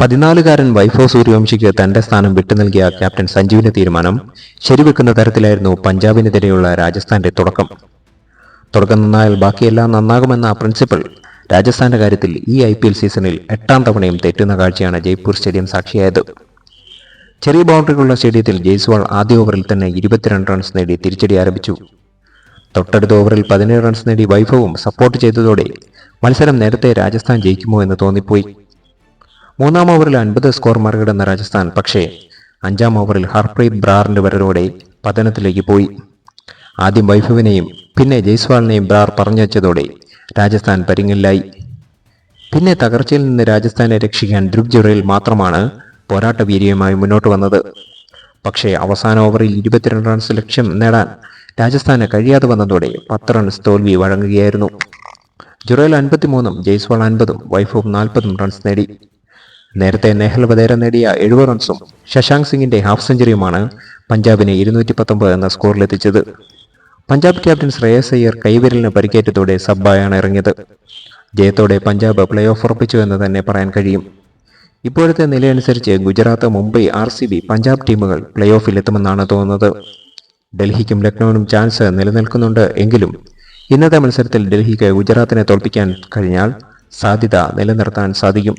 പതിനാലുകാരൻ വൈഫോ സൂര്യവംശിക്ക് തന്റെ സ്ഥാനം വിട്ടുനൽകിയ ക്യാപ്റ്റൻ സഞ്ജുവിന്റെ തീരുമാനം ശരിവെക്കുന്ന തരത്തിലായിരുന്നു പഞ്ചാബിനെതിരെയുള്ള രാജസ്ഥാന്റെ തുടക്കം. തുടക്കം നന്നായാൽ ബാക്കിയെല്ലാം നന്നാകുമെന്ന പ്രിൻസിപ്പൽ രാജസ്ഥാന്റെ കാര്യത്തിൽ ഈ ഐ പി എൽ സീസണിൽ എട്ടാം തവണയും തെറ്റുന്ന കാഴ്ചയാണ് ജയ്പൂർ സ്റ്റേഡിയം സാക്ഷിയായത്. ചെറിയ ബൗണ്ടറികളുള്ള സ്റ്റേഡിയത്തിൽ ജയ്സ്വാൾ ആദ്യ ഓവറിൽ തന്നെ ഇരുപത്തിരണ്ട് റൺസ് നേടി തിരിച്ചടി ആരംഭിച്ചു. തൊട്ടടുത്ത ഓവറിൽ പതിനേഴ് റൺസ് നേടി വൈഭവും സപ്പോർട്ട് ചെയ്തതോടെ മത്സരം നേരത്തെ രാജസ്ഥാൻ ജയിക്കുമോ എന്ന് തോന്നിപ്പോയി. മൂന്നാം ഓവറിൽ അൻപത് സ്കോർ മറികടന്ന രാജസ്ഥാൻ പക്ഷേ അഞ്ചാം ഓവറിൽ ഹർപ്രീത് ബ്രാറിന്റെ വരവോടെ പതനത്തിലേക്ക് പോയി. ആദ്യം വൈഭവിനെയും പിന്നെ ജയ്സ്വാളിനെയും ബ്രാർ പറഞ്ഞുവച്ചതോടെ രാജസ്ഥാൻ പരിങ്ങില്ലായി. പിന്നെ തകർച്ചയിൽ നിന്ന് രാജസ്ഥാനെ രക്ഷിക്കാൻ ധ്രുവ് ജുറയിൽ മാത്രമാണ് പോരാട്ട വീര്യമായി മുന്നോട്ട് വന്നത്. പക്ഷേ അവസാന ഓവറിൽ ഇരുപത്തിരണ്ട് റൺസ് ലക്ഷ്യം നേടാൻ രാജസ്ഥാന് കഴിയാതെ വന്നതോടെ പത്ത് റൺസ് തോൽവി വഴങ്ങുകയായിരുന്നു. ജുറയിൽ അൻപത്തിമൂന്നും ജയ്സ്വാൾ അൻപതും വൈഫവും നാൽപ്പതും റൺസ് നേടി. നേരത്തെ നെഹൽ വധേര നേടിയ എഴുപത് റൺസും ശശാങ്ക് സിംഗിന്റെ ഹാഫ് സെഞ്ചുറിയുമാണ് പഞ്ചാബിനെ ഇരുന്നൂറ്റി പത്തൊമ്പത് എന്ന സ്കോറിലെത്തിച്ചത്. പഞ്ചാബ് ക്യാപ്റ്റൻ ശ്രേയസ് അയ്യർ കൈവിരലിന് പരിക്കേറ്റതോടെ സബ്ബായാണ് ഇറങ്ങിയത്. ജയത്തോടെ പഞ്ചാബ് പ്ലേ ഓഫ് ഉറപ്പിച്ചു എന്ന് തന്നെ പറയാൻ കഴിയും. ഇപ്പോഴത്തെ നിലയനുസരിച്ച് Gujarat Mumbai R C B Punjab ടീമുകൾ പ്ലേ ഓഫിൽ എത്തുമെന്നാണ് തോന്നുന്നത്. ഡൽഹിക്കും ലക്നൌവിനും ചാൻസ് നിലനിൽക്കുന്നുണ്ട് എങ്കിലും ഇന്നത്തെ മത്സരത്തിൽ ഡൽഹിക്ക് ഗുജറാത്തിനെ തോൽപ്പിക്കാൻ കഴിഞ്ഞാൽ സാധ്യത നിലനിർത്താൻ സാധിക്കും.